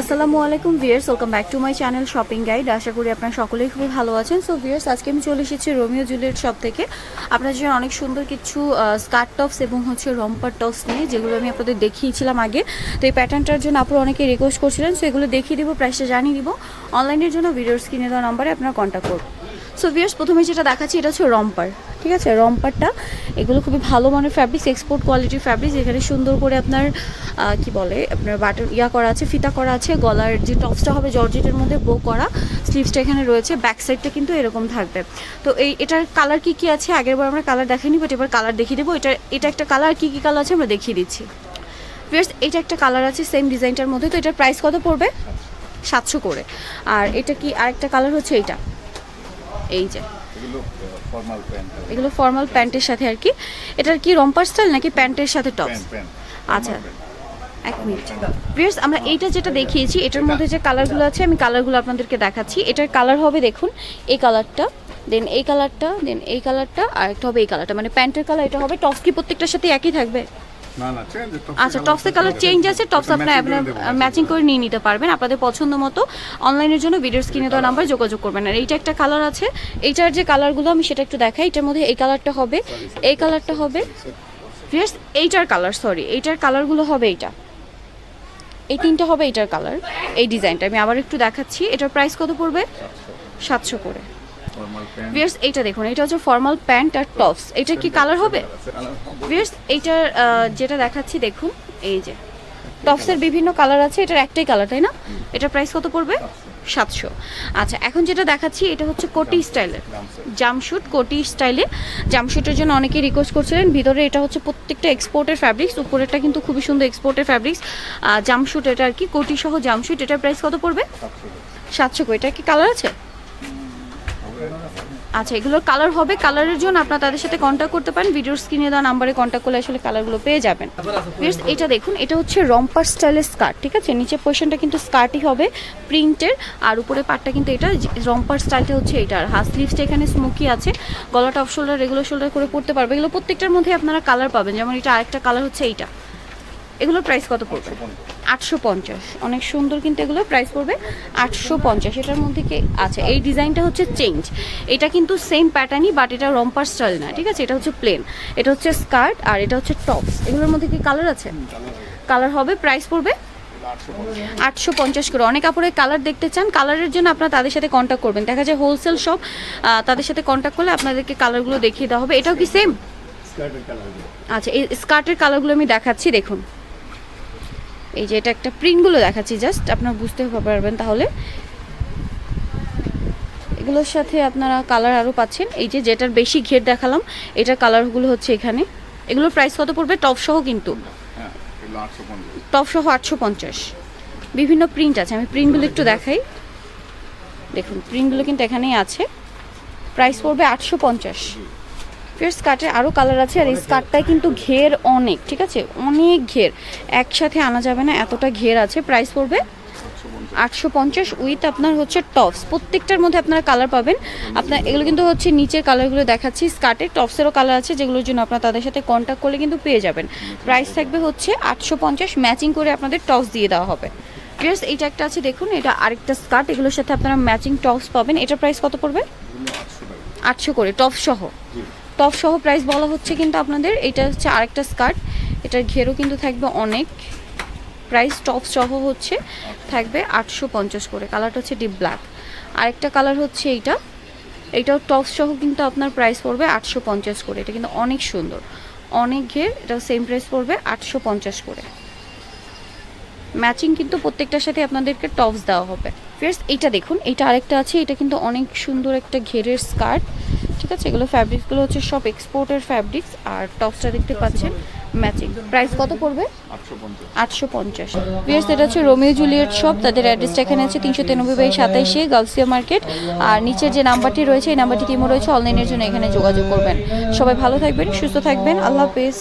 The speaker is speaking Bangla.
আসসালামু আলাইকুম viewers welcome back to my channel shopping guide. আশা করি আপনারা সকলেই খুবই ভালো আছেন। সো ভিয়ার্স আজকে আমি চলে এসেছি রোমিও জুলিয়েট শপ থেকে। আপনাদের জন্য অনেক সুন্দর কিছু স্কার্ট টপস এবং হচ্ছে রম্পার টপস নিয়ে, যেগুলো আমি আপনাদের দেখিয়েছিলাম আগে। তো এই প্যাটার্নটার জন্য আপনারা অনেকে রিকোয়েস্ট করছিলেন, সো এগুলো দেখিয়ে দিব প্রাইসটা জানিয়ে দিব। অনলাইনের জন্য ভিডিওর স্ক্রিনে দেওয়া নাম্বারে আপনারা কন্ট্যাক্ট করুন। সো ভিয়ার্স প্রথমে যেটা দেখাচ্ছি, এটা হচ্ছে রম্পার। ঠিক আছে? রম্পারটা, এগুলো খুবই ভালো মানের ফ্যাব্রিক্স এক্সপোর্ট কোয়ালিটির ফ্যাব্রিক্স এখানে সুন্দর করে আপনার কি বলে, আপনার বাটন ইয়া করা আছে, ফিতা করা আছে, গলার যে টপসটা হবে, জর্জেটের মধ্যে বো করা স্লিভসটা এখানে রয়েছে ব্যাক সাইডটা কিন্তু এরকম থাকবে। তো এই, এটার কালার কি কি আছে? আগের বার আমরা কালার দেখাইনি বাট এবার কালার দেখিয়ে দেবো। এটা এটা একটা কালার কি কি কালার আছে আমরা দেখিয়ে দিচ্ছি। ফিয়ার্স এটা একটা কালার আছে সেম ডিজাইনটার মধ্যে। তো এটার প্রাইস কত পড়বে? সাতশো করে। আর এটা কি আরেকটা কালার হচ্ছে এইটা? এই যে। এগুলো ফর্মাল প্যান্টের সাথে আর কি। এটার কি রম্পার স্টাইল নাকি প্যান্টের সাথে টপস আচ্ছা। এক মিনিট ভিউয়ার্স আমরা এইটা যেটা দেখিয়েছি এটার মধ্যে যে কালারগুলো আছে আমি কালারগুলো আপনাদেরকে দেখাচ্ছি। এটার কালার হবে দেখুন এই কালারটা দেন এই কালারটা দেন এই কালারটা আর একটা হবে এই কালারটা মানে প্যান্টের কালার এটা হবে টপস কি প্রত্যেকটার সাথে একই থাকবে? আচ্ছা টপসের কালার চেঞ্জ আছে। টপস আপনার আপনার ম্যাচিং করে নিয়ে নিতে পারবেন। আপনাদের পছন্দ মতো অনলাইনের জন্য ভিডিও স্ক্রিনে দেওয়া নাম্বার যোগাযোগ করবেন। আর এইটা একটা কালার আছে। এইটার যে কালারগুলো আমি সেটা একটু দেখাই। এটার মধ্যে এই কালারটা হবে। এই কালারটা হবে। এইটার কালার সরি এইটার কালারগুলো হবে এইটা। এই তিনটা হবে এইটার কালার এই ডিজাইনটা আমি আবার একটু দেখাচ্ছি। এটার প্রাইস কত পড়বে? সাতশো করে। ভিয়ার্স এইটা দেখুন এটা হচ্ছে ফর্মাল প্যান্ট আর টপস এটা কি কালার হবে? ভিয়ার্স এইটার যেটা দেখাচ্ছি দেখুন এই যে। টপসের বিভিন্ন কালার আছে এটার একটাই কালার তাই না? এটার প্রাইস কত পড়বে? সাতশো। আচ্ছা এখন যেটা দেখাচ্ছি এটা হচ্ছে কোটি স্টাইলের। জামশুট কোটি স্টাইলে। জামশুটের জন্য অনেকেই রিকোয়েস্ট করছিলেন ভিতরে এটা হচ্ছে প্রত্যেকটা এক্সপোর্টের ফ্যাব্রিক্স উপরেরটা কিন্তু খুবই সুন্দর এক্সপোর্টের ফ্যাব্রিক্স জামশুট এটা আর কি কোটি সহ জামশুট এটার প্রাইস কত পড়বে? সাতশো। কো এটা কি কালার আছে? আচ্ছা এগুলোর কালার হবে কালারের জন্য আপনারা তাদের সাথে কন্ট্যাক্ট করতে পারেন। ভিডিওর স্ক্রিনে দেওয়া নাম্বারে কন্ট্যাক্ট করলে আসলে কালারগুলো পেয়ে যাবেন। Viewers, এটা দেখুন এটা হচ্ছে রম্পার স্টাইলের স্কার্ট ঠিক আছে? নিচে পোর্শনটা কিন্তু স্কার্টই হবে প্রিন্টের আর উপরে পাটটা কিন্তু এটা রম্পার স্টাইলটা হচ্ছে এটা। আর হাফ স্লিভসটা এখানে স্মোকি আছে গলাটা অফ শোল্ডার রেগুলার শোল্ডার করে পড়তে পারবে। এগুলো প্রত্যেকটার মধ্যে আপনারা কালার পাবেন। যেমন এটা আরেকটা কালার হচ্ছে এইটা। এগুলোর প্রাইস কত পড়বে? আটশো পঞ্চাশ। অনেক সুন্দর কিন্তু এগুলো প্রাইস পড়বে আটশো পঞ্চাশ। এটার মধ্যে কি আচ্ছা এই ডিজাইনটা হচ্ছে চেঞ্জ এটা কিন্তু সেম প্যাটার্নই বাট এটা রম্পার স্টাইল না ঠিক আছে? এটা হচ্ছে প্লেন এটা হচ্ছে স্কার্ট আর এটা হচ্ছে টপস এগুলোর মধ্যে কি কালার আছে? কালার হবে প্রাইস পড়বে আটশো পঞ্চাশ করে। অনেক কাপড়ের কালার দেখতে চান কালারের জন্য আপনারা তাদের সাথে কন্ট্যাক্ট করবেন। দেখা যায় হোলসেল শপ তাদের সাথে কন্ট্যাক্ট করলে আপনাদেরকে কালারগুলো দেখিয়ে দেওয়া হবে। এটাও কি সেম আচ্ছা এই স্কার্টের কালারগুলো আমি দেখাচ্ছি দেখুন। এই যে এটা একটা প্রিন্টগুলো দেখাচ্ছি, জাস্ট আপনারা বুঝতে পারবেন তাহলে। এগুলোর সাথে আপনারা কালার আরও পাচ্ছেন। এই যে যেটার বেশি ঘের দেখালাম, এটার কালারগুলো হচ্ছে এখানে। এগুলোর প্রাইস কত পড়বে? টপ সহ কিন্তু। হ্যাঁ এগুলো আটশো পঞ্চাশ টপ সহ আটশো পঞ্চাশ। বিভিন্ন প্রিন্ট আছে, আমি প্রিন্টগুলো একটু দেখাই। দেখুন, প্রিন্টগুলো কিন্তু এখানেই আছে। প্রাইস পড়বে আটশো পঞ্চাশ। ফের স্কার্টের আরও কালার আছে আর এই স্কার্টটায় কিন্তু ঘের অনেক ঠিক আছে? অনেক ঘের। একসাথে আনা যাবে না এতটা ঘের আছে। প্রাইস পড়বে আটশো পঞ্চাশ উইথ আপনার হচ্ছে টপস প্রত্যেকটার মধ্যে আপনারা কালার পাবেন। আপনার এগুলো কিন্তু হচ্ছে নিচের কালারগুলো দেখাচ্ছি। স্কার্টের টপসেরও কালার আছে যেগুলোর জন্য আপনারা তাদের সাথে কন্ট্যাক্ট করলে কিন্তু পেয়ে যাবেন। প্রাইস থাকবে হচ্ছে আটশো পঞ্চাশ ম্যাচিং করে আপনাদের টপস দিয়ে দেওয়া হবে। ড্রেস এইটা একটা আছে দেখুন এটা আরেকটা স্কার্ট এগুলোর সাথে আপনারা ম্যাচিং টপস পাবেন। এটার প্রাইস কত পড়বে? আটশো করে টপ সহ। টপ সহ প্রাইস বলা হচ্ছে কিন্তু আপনাদের, এটা হচ্ছে আরেকটা স্কার্ট এটার ঘেরও কিন্তু থাকবে অনেক প্রাইস টপ সহ হচ্ছে, থাকবে আটশো পঞ্চাশ করে কালারটা হচ্ছে ডিপ ব্ল্যাক আরেকটা কালার হচ্ছে এইটা এইটাও টপ সহ কিন্তু আপনার প্রাইস পড়বে আটশো পঞ্চাশ করে, এটা কিন্তু অনেক সুন্দর। অনেক ঘের এটা সেম প্রাইস পড়বে আটশো পঞ্চাশ করে। ম্যাচিং কিন্তু প্রত্যেকটার সাথে আপনাদেরকে টপস দেওয়া হবে। ফিয়ার্স এইটা দেখুন, এইটা আরেকটা আছে, এটা কিন্তু অনেক সুন্দর একটা ঘেরের স্কার্ট ঠিক আছে? এগুলো ফ্যাব্রিক্সগুলো হচ্ছে সব এক্সপোর্টের ফ্যাব্রিক্স আর টপসটা দেখতে পাচ্ছেন ম্যাচিং প্রাইস কত পড়বে? আটশো পঞ্চাশ। বিএস এটা হচ্ছে রোমিও জুলিয়েট শপ তাদের অ্যাড্রেসটা এখানে আছে তিনশো তিরানব্বই বাই সাতাইশে গালসিয়া মার্কেট আর নিচের যে নাম্বারটি রয়েছে, এই নাম্বারটি টিমও রয়েছে। অনলাইনের জন্য এখানে যোগাযোগ করবেন। সবাই ভালো থাকবেন, সুস্থ থাকবেন। আল্লাহ হাফেজ।